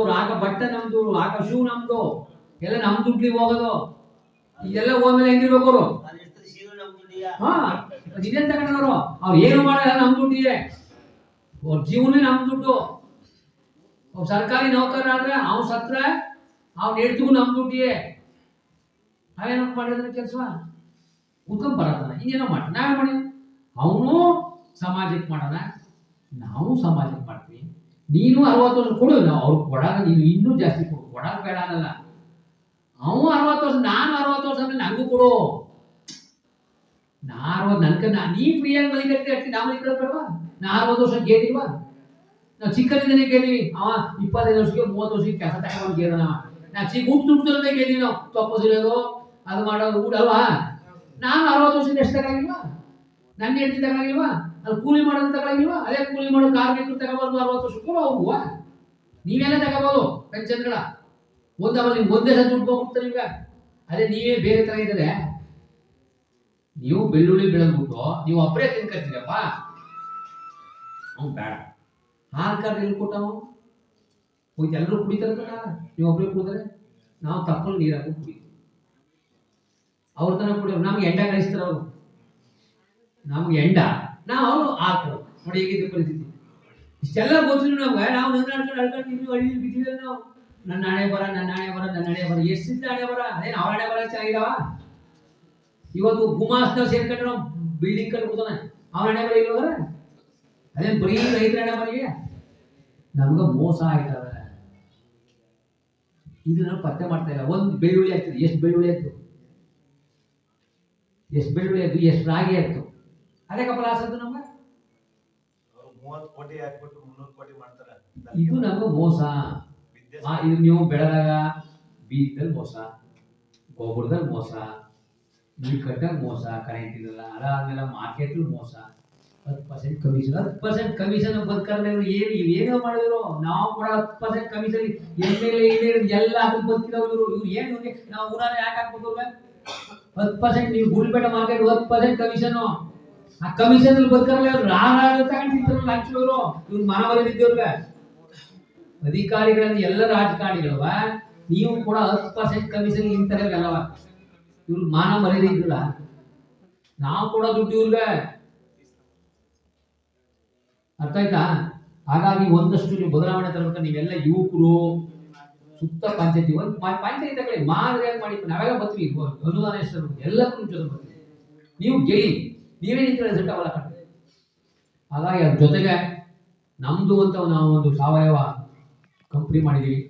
ಆಗ ಬಟ್ಟೆ ನಮ್ದು, ಆಗ ಶೂ ನಮ್ದು, ಎಲ್ಲ ನಮ್ ದುಡ್ಲಿ ಹೋಗೋದು. ಇದೆಲ್ಲ ಹೋದ್ಮೇಲೆ ಹೆಂಗಿರ್ಬೇಕು ಅವರು? ದುಡ್ಡಿಯ ಇದೇನ್ ತಗೊಂಡವರು ಅವ್ರು? ಏನು ಮಾಡಲ್ಲ ನಮ್ ದುಡ್ಡಿಗೆ. ಅವ್ರ ಜೀವನ ನಮ್ ದುಡ್ಡು. ಅವ್ರು ಸರ್ಕಾರಿ ನೌಕರ ಆದ್ರೆ ಅವ್ನು ಸತ್ರ ಅವ್ನ ಹಿಡ್ದು ನಮ್ ದುಡ್ಡಿಗೆ. ನಾವೇನಪ್ಪ ಮಾಡಿದ್ರೆ ಕೆಲಸ? ಕುತ್ಕೊಂಡ್ ಬರತ್ತಲ್ಲ ಇನ್ನೇನೋ ಮಾಡಿ ನಾವೇ ಮಾಡಿ ಅವನು ಸಮಾಜಕ್ಕೆ ಮಾಡೋಣ, ನಾವು ಸಮಾಜಕ್ಕೆ ಮಾಡ್ತೀವಿ ನೀನು ಅರವತ್ತು ವರ್ಷ ಕೊಡು ನಾವು ಅವ್ರು ಕೊಡಾಗ ನೀನು ಇನ್ನೂ ಜಾಸ್ತಿ ಕೊಡು. ಕೊಡಾಗ ಬೇಡ ಅನ್ನಲ್ಲ. ಅವನು ಅರವತ್ತು ವರ್ಷ, ನಾನು ಅರವತ್ತು ವರ್ಷ ಅಂದ್ರೆ ನನಗೂ ಕೊಡು. ನಾ ಅರವತ್ತು ನನ್ಕ ನಾ ನೀ ಫ್ರೀಯಾಗಿ ಮಲಿಕತ್ತೆ ಹೇಳ್ತೀನಿ ನಾವು ಮಲಿಕೊಳ್ಳೋದು ಬೇಡವಾ ನಾ ಅರವತ್ತು ವರ್ಷ ಗೆದ್ದಿಲ್ವಾ ನಾವು ಚಿಕ್ಕನಿಂದನೇ ಗೆದ್ದೀವಿ ಅವ ಇಪ್ಪತ್ತೈದು ವರ್ಷಕ್ಕೆ, ಮೂವತ್ತು ವರ್ಷಕ್ಕೆ ಕೆಲಸ ತಗೊಂಡು ಕೇಳೋಣ ನಾವ ನಾ ಚಿಕ್ಕ ಹುಟ್ಟು ದುಡ್ಡಲ್ಲೇ ಗೆದ್ದೀವಿ ನಾವು ತಪ್ಪು ಸಿರೋದು ಅದು ಮಾಡೋದು, ಊಟ ಅಲ್ವಾ? ನಾನು ಅರವತ್ತು ವರ್ಷದಿಂದ ಎಷ್ಟು ತಗೊಂಡಿಲ್ವಾ ನನ್ನ ಹೆಂಡತಿ ತಗೊಂಡಿಲ್ವಾ ಅಲ್ಲಿ ಕೂಲಿ ಮಾಡೋದು ತಗೊಳಂಗಿವ ಅದೇ ಕೂಲಿ ಮಾಡೋ ಕಾರ್ಮಿಕರು ತಗೋಬಾರ್ದು ಅರವತ್ತು ವರ್ಷಕ್ಕೂ ಹೋಗುವ. ನೀವೇನೇ ತಗೋಬೋದು ಪೆನ್ಷನ್ಗಳ ಒಂದವ ನಿಮ್ಗೆ ಒಂದೇ ಸಲ ದುಡ್ಡು ಹೋಗ್ಬಿಡ್ತಾರೆ ಈಗ ಅದೇ ನೀವೇ ಬೇರೆ ತರ ಇದ್ದಾರೆ ನೀವು ಬೆಳ್ಳುಳ್ಳಿ ಬೆಳೆದ್ಬಿಟ್ಟು ನೀವು ಒಬ್ಬರೇ ತಿನ್ಕತ್ತೀರಪ್ಪ ಅವ್ನು ಬೇಡ. ಹಾಲು ಕಾರ್ಡ್ ಎಲ್ಲಿ ಕೊಟ್ಟವು ಹೋಗಿ ಎಲ್ಲರೂ ಕುಡಿತಾರೆ ನೀವು ಒಬ್ಬರೇ ಕುಡಿದ್ರೆ ನಾವು ತಕ್ಕೊಂಡು ನೀರು ಹಾಕೊಂಡು ಕುಡಿತೀವಿ. ಅವ್ರ ತನಕ ಕುಡಿಯೋರು ನಮ್ಗೆ ಎಂಡ ಕಳಿಸ್ತಾರೆ ಅವರು. ನಮ್ಗೆ ಎಂಡ. ನಾವು ಅವನು ಆಕಳು ನೋಡಿ ಹೇಗಿದೆ ಪರಿಸ್ಥಿತಿ. ಇಷ್ಟೆಲ್ಲ ಗೊತ್ತಿಲ್ಲ ನಮ್ಗೆ ನಾವು ನಡ್ಕೊಂಡು ಅಳ್ಕೊಂಡು ಇನ್ನು ಹಳ್ಳಿ ಬಿದ್ದೀವಿ ನಾವು? ನನ್ನ ಹಣೆ ಬರ, ನನ್ನ ಹಣೆ ಬರ, ನನ್ನ ಹಣೆ ಬರ, ಎಷ್ಟಿಂದ ಹಣೆ ಬರ? ಅದೇನು ಅವ್ರ ಹಣೆ ಬರ ಚೆನ್ನಾಗಿದಾವ ಇವತ್ತು ಗುಮಾಸ್ತ ಸೇರ್ಕೊಂಡ್ರೆ ಬಿಲ್ಡಿಂಗ್ ಕಟ್ಟಿ ಕೊಡ್ತಾನೆ ಅವ್ರ ಹಣೆ ಬರ ಇಲ್ವಾಗ ಅದೇನು ಬರೀ ರೈತರ ಹಣೆ ಬರಿಗೆ? ನಮ್ಗೆ ಮೋಸ ಆಯ್ತವೆ ಇದನ್ನ ಪತ್ತೆ ಮಾಡ್ತಾ ಇಲ್ಲ. ಒಂದು ಬೆಳ್ಳುಳ್ಳಿ ಆಯ್ತು ಎಷ್ಟು ಬೆಳ್ಳುಳ್ಳಿ ಆಯ್ತು ಎಷ್ಟು ಬೆಳ್ಳುಳ್ಳಿ ಆಯ್ತು ಎಷ್ಟು ರಾಗಿ ಆಯ್ತು ಅದೇ ಕಪಲ ಆಸದ್ದು ನಮ್ಗೆ? ಮೂವತ್ತು ಕೋಟಿ ಹಾಕ್ಬಿಟ್ಟು ಮುನ್ನೂರು ಕೋಟಿ ಮಾಡ್ತಾರೆ. ಇದು ನಮ್ಗೆ ಮೋಸ. ಇದು ನೀವು ಬೆಳೆದಾಗ ಬೀಜದಲ್ಲಿ ಮೋಸ ಗೊಬ್ಬರದಲ್ಲಿ ಮೋಸ ಕಟ್ಟಾಗ ಮೋಸ ಕರೆಂಟ್ ಇರಲ್ಲ ಅದಾದ್ಮೇಲೆ ಮಾರ್ಕೆಟ್ ಮೋಸ. ಹತ್ತು ಪರ್ಸೆಂಟ್ ಕಮಿಷನ್ ಹತ್ತು ಪರ್ಸೆಂಟ್ ಕಮಿಷನ್ ಬದುಕಲ್ಲ ಏನು ಇವ್ ಏನೋ ಮಾಡಿದ್ರು? ನಾವು ಕೂಡ ಹತ್ತು percent commission M L A ಎಲ್ಲ ಅದಕ್ಕೆ ಬದುಕಿದವ್ರು ಇವರು. ಇವ್ರು ಏನು ಇವ್ರಿಗೆ ನಾವು ಊರಲ್ಲಿ ಯಾಕೆ ಹಾಕ್ಬೇಕು? ಹತ್ತು ಪರ್ಸೆಂಟ್ ನೀವು ಗುಲ್ಬೇಟ ಮಾರ್ಕೆಟ್ ಹತ್ತು ಪರ್ಸೆಂಟ್ ಕಮಿಷನ್ ಆ ಕಮಿಷನ್ ಅಲ್ಲಿ ಇವ್ರು ರಾಗ ತಗೊಂಡಿದ್ರು ಲಂಚ ಇವರು ಮನವರಿ ಇದ್ದವ್ರಿಗೆ ಅಧಿಕಾರಿಗಳಲ್ಲಿ ಎಲ್ಲ ರಾಜಕಾರಣಿಗಳವ, ನೀವು ಕೂಡ ಹತ್ತು ಪರ್ಸೆಂಟ್ ಕಮಿಷನ್ ನಿಂತಾರೆ ಅಲ್ಲವ ಇವ್ರು ಮಾನ ಮರ್ಯಾದೆ ಇದ್ರಲ್ಲ ನಾವು ಕೂಡ ದುಡ್ಡು ಇವ್ರಿಗೆ. ಅರ್ಥ ಆಯ್ತಾ? ಹಾಗಾಗಿ ಒಂದಷ್ಟು ನೀವು ಬದಲಾವಣೆ ತರಬೇಕು, ನೀವೆಲ್ಲ ಯುವಕರು, ಸುತ್ತ ಪಂಚಾಯತಿ, ಒಂದು ಪಂಚಾಯತಿ ತಗೊಳ್ಳಿ, ಮಾದರಿಯಾಗಿ ಮಾಡಿ, ನಾವೆಲ್ಲ ಬರ್ತೀವಿ ಅನುದಾನ ಎಷ್ಟು ಎಲ್ಲಕ್ಕೂ ಜೊತೆ ಬರ್ತೀವಿ. ನೀವು ಗೆಲ್ಲಿ ನೀವೇ ನಿಂತು ರಿಸಲ್ಟ್ ಅವಲ್ಲ ಕಣ್ರಿ ಹಾಗಾಗಿ ಅದ್ರ ಜೊತೆಗೆ ನಮ್ಮದು ಅಂತ ನಾವು ಒಂದು ಸಾವಯವ ಕಂಪ್ನಿ ಮಾಡಿದ್ದೀವಿ